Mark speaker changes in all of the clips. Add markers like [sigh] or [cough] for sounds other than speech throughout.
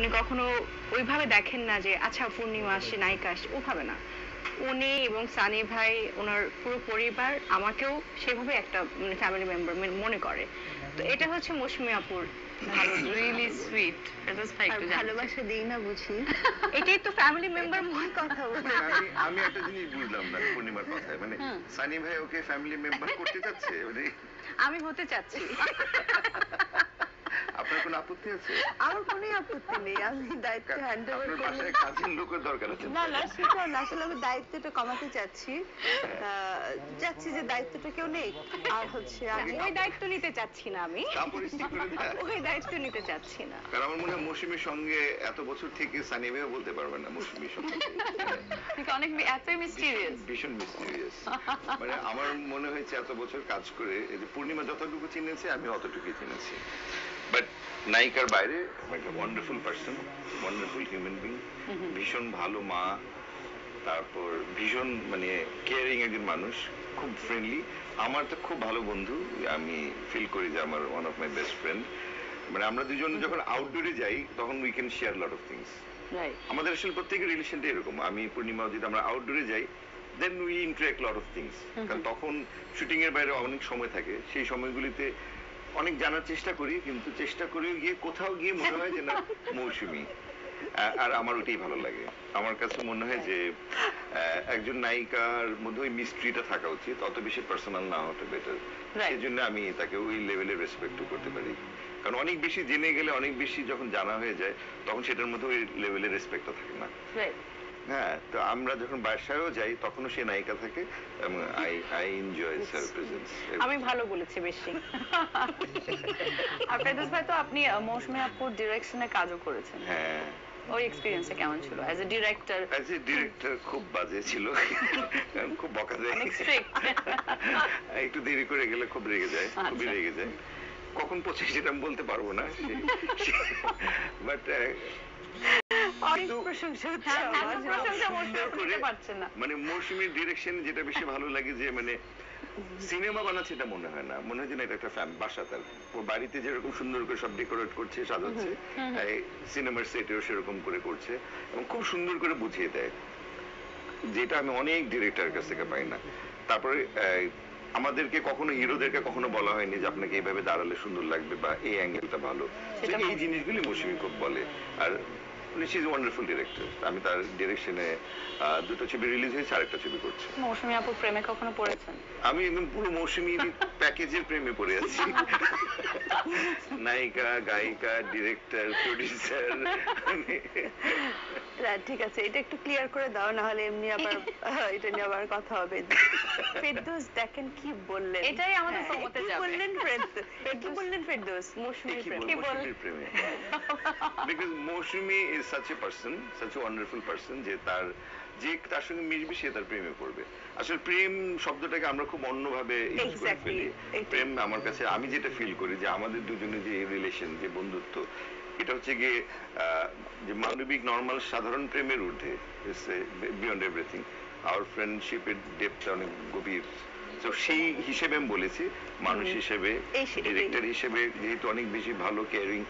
Speaker 1: উনি কখনো ওইভাবে দেখেন না যে আচ্ছা পূর্ণিমা আসছে নায়িকা আসছে ওভাবে না। উনি এবং সানি ভাই ওনার পুরো পরিবার আমাকেও সেভাবে একটা ফ্যামিলি মেম্বার মনে করে। তো এটা হচ্ছে মৌসুমী আপুর
Speaker 2: রিয়েলি সুইট।
Speaker 3: ভালোবাসা দিই না বুঝি। [laughs]
Speaker 1: এটাই তো ফ্যামিলি মেম্বার মনে
Speaker 3: কথা বলে
Speaker 4: মানে আমি একটা জিনিস বুঝলাম না পূর্ণিমার কথায়। মানে সানি ভাই ওকে ফ্যামিলি মেম্বার করতে চাচ্ছে? মানে
Speaker 1: আমি হতে চাচ্ছি। [laughs]
Speaker 4: কোনো আপত্তি আছে?
Speaker 3: আমার কোনো আপত্তি নেই আমি দায়িত্ব হ্যান্ড ওভার
Speaker 4: আপনার
Speaker 3: করলে
Speaker 4: বাসায় কাজের লোকের দরকার আছে।
Speaker 3: না না সেটা না আসলে আমি দায়িত্বটা কমাতে চাচ্ছি। চাচ্ছি যে দায়িত্বটা কেউ নেই। আর হচ্ছে আমি
Speaker 1: ওই দায়িত্ব নিতে চাচ্ছি না আমি। ওই দায়িত্ব নিতে চাচ্ছি না।
Speaker 4: কারণ আমার মনে হয় মৌসুমীর সঙ্গে এত বছর থেকে সানি ভাইও বলতে পারবে না মৌসুমীর সঙ্গে।
Speaker 2: কিন্তু অনেক এতই মিস্টিরিয়াস
Speaker 4: ভীষণ মিস্টিরিয়াস মানে আমার মনে হয়েছে এত বছর কাজ করে এই যে পূর্ণিমা যতটুকু চিনেছে আমি অতটুকুই চিনেছি। বাট নায়িকার বাইরে একটা wonderful person wonderful human being ভীষণ ভালো মা তারপর ভীষণ মানে কেয়ারিং একজন মানুষ খুব ফ্রেন্ডলি আমার তো খুব ভালো বন্ধু আমি ফিল করি যে আমার one of my best friend মানে আমরা দুজন যখন আউটডোরে যাই তখন we can share lot of things আমাদের আসলে প্রত্যেকের রিলেশনটা এরকম। আমি পূর্ণিমা যদি আমরা আউটডোরে যাই then we interact lot of things কারণ তখন শুটিং এর বাইরে অনেক সময় থাকে। সেই সময়গুলিতে অনেক জানার চেষ্টা করি কিন্তু চেষ্টা করেও গিয়ে কোথাও গিয়ে মনে হয় যে না মৌসুমি। আর আমার ওটাই ভালো লাগে। আমার কাছে মনে হয় যে একজন নায়িকার মধ্যে ওই মিস্ট্রিটা থাকা উচিত। অত বেশি পার্সোনাল না হতে বেটার সেই জন্য আমি তাকে ওই লেভেলে রেসপেক্ট করতে পারি। কারণ অনেক বেশি জেনে গেলে অনেক বেশি যখন জানা হয়ে যায় তখন সেটার মধ্যে ওই লেভেলের রেসপেক্টটা থাকে না।
Speaker 2: রাইট
Speaker 4: হ্যাঁ তো আমরা যখন বাসায়ও যাই তখনও সে নায়িকা থাকে এবং I I enjoy her presence
Speaker 1: আমি ভালো বলেছি বেশি।
Speaker 2: আর ফেরদৌস ভাই তো আপনি মৌসুমী আপুর ডিরেকশনে কাজও করেছেন।
Speaker 4: হ্যাঁ।
Speaker 2: ওই এক্সপিরিয়েন্সটা কেমন ছিল? As a director
Speaker 4: as a director খুব বাজে ছিল। কারণ খুব বকা যায় একটু দেরি করে গেলে খুব রেগে যায় খুবই
Speaker 2: আচ্ছা।
Speaker 4: রেগে যায়। কখন পৌঁছে সেটা আমি বলতে পারব না। [laughs] বাট
Speaker 2: হ্যাঁ, এত
Speaker 3: আমার।
Speaker 2: প্রশংসা মৌসুমী
Speaker 4: সুন্দর
Speaker 2: আপু
Speaker 4: করে-
Speaker 2: দিতে পারছেন না।
Speaker 4: মানে মৌসুমীর ডিরেকশন যেটা বেশি ভালো লাগে যে মানে সিনেমা বানাচ্ছে এটা মনে হয় না। মনে হয় যে না এটা একটা ফ্যান বাসা তার। ও বাড়িতে যেরকম সুন্দর করে সব ডেকোরেট করছে সাজাচ্ছে সিনেমার সেটেও সেরকম করে করছে এবং খুব সুন্দর করে বুঝিয়ে দেয়। যেটা আমি অনেক ডিরেক্টরের কাছ থেকে পাই না। তারপরে আমাদেরকে কখনো হিরোদেরকে কখনো বলা হয়নি যে আপনাকে এইভাবে দাঁড়ালে সুন্দর লাগবে বা এই অ্যাঙ্গেলটা ভালো। এই জিনিসগুলি মৌসুমী খুব বলে। আর শি ইজ ওয়ান্ডারফুল ডিরেক্টর আমি তার ডিরেকশনে দুটো ছবি রিলিজ হয়েছে আরেকটা ছবি করছি।
Speaker 2: মৌসুমী আপুর প্রেমে কখনো পড়েছেন?
Speaker 4: আমি একদম পুরো মৌসুমী প্যাকেজের প্রেমে পড়ে আছি। নায়িকা গায়িকা ডিরেক্টর প্রডিউসার
Speaker 3: ঠিক আছে এটা একটু ক্লিয়ার করে দাও না হলে এমনি আবার এটা নিয়ে আবার কথা হবে। ফেরদৌস দেখেন কি বললেন।
Speaker 2: এটাই আমাদের
Speaker 3: হ্যাঁ,
Speaker 2: প্রমোতে
Speaker 3: কি
Speaker 2: যাবে।
Speaker 3: বললেন ফেরদৌস? কি বললেন ফেরদৌস? মৌসুমীর
Speaker 4: কি
Speaker 3: প্রেম
Speaker 2: কি
Speaker 4: বলব
Speaker 2: বল-
Speaker 4: মৌসুমীর প্রেমে। Because Moushumi is such a person such a wonderful person যে তার যে তার সঙ্গে মিশবে সে তার প্রেমে পড়বে। আসলে প্রেম শব্দটাকে আমরা খুব অন্যভাবে ইউজ করে ফেলি। প্রেম আমার কাছে আমি যেটা ফিল করি যে আমাদের দুজনের যে রিলেশন যে বন্ধুত্ব এটা হচ্ছে গিয়ে যে মানবিক নর্মাল সাধারণ প্রেমের ঊর্ধ্বে বিয়ন্ড এভরিথিং আওয়ার ফ্রেন্ডশিপের ডেপটা অনেক গভীর। তো সেই হিসেবে আমি বলেছি মানুষ হিসেবে ডিরেক্টর হিসেবে যেহেতু অনেক বেশি ভালো কেয়ারিং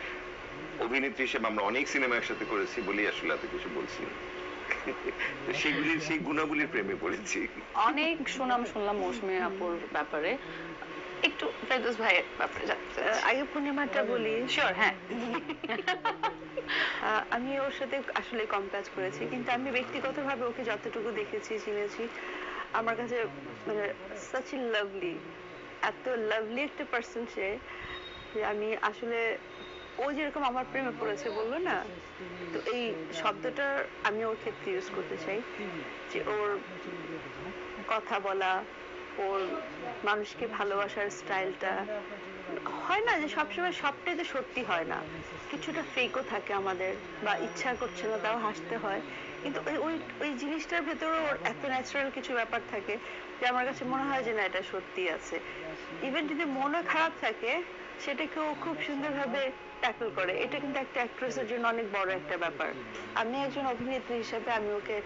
Speaker 4: অভিনেত্রী হিসেবে আমরা অনেক সিনেমা একসাথে করেছি বলেই আসলে এত কিছু বলছি। সেগুলি সেই গুণাবলীর প্রেমে পড়েছি।
Speaker 2: অনেক সুনাম শুনলাম মৌসুমী আপুর ব্যাপারে। একটু ফেরদৌস ভাইয়ের ব্যাপারে
Speaker 3: আগে পূর্ণিমাটা বলি?
Speaker 2: শিওর হ্যাঁ।
Speaker 3: আমি ওর সাথে আসলে কম কাজ করেছি কিন্তু আমি ব্যক্তিগতভাবে ওকে যতটুকু দেখেছি চিনেছি আমার কাছে মানে সাচ লাভলি এত লাভলি একটা পার্সন সে যে আমি আসলে ও যেরকম আমার প্রেমে পড়েছে, বলল না? তো এই শব্দটা আমি ওর ক্ষেত্রে ইউজ করতে চাই, যে ওর কথা বলা, ওর মানুষকে ভালোবাসার স্টাইলটা। হয় না যে সবসময় সবটাই তো সত্যি হয় না। কিছুটা ফেকও থাকে আমাদের, বা ইচ্ছা করছে না তাও হাসতে হয়। কিন্তু ওই ওই ওই জিনিসটার ভেতরে ওর এত ন্যাচারাল কিছু ব্যাপার থাকে যে আমার কাছে মনে হয় যে না, এটা সত্যি আছে। ইভেন যদি মনে খারাপ থাকে সেটাকে ও খুব সুন্দরভাবে ট্যাকল করে। এটা কিন্তু একটা অ্যাক্ট্রেসের জন্য অনেক বড় একটা ব্যাপার। আমি একজন অভিনেত্রী হিসেবে আমি ওকে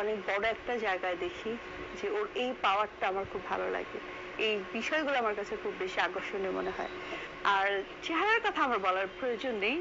Speaker 3: অনেক বড় একটা জায়গায় দেখি যে ওর এই পাওয়ারটা আমার খুব ভালো লাগে। এই বিষয়গুলো আমার কাছে খুব বেশি আকর্ষণীয় মনে হয়। আর চেহারার কথা আমার বলার প্রয়োজন নেই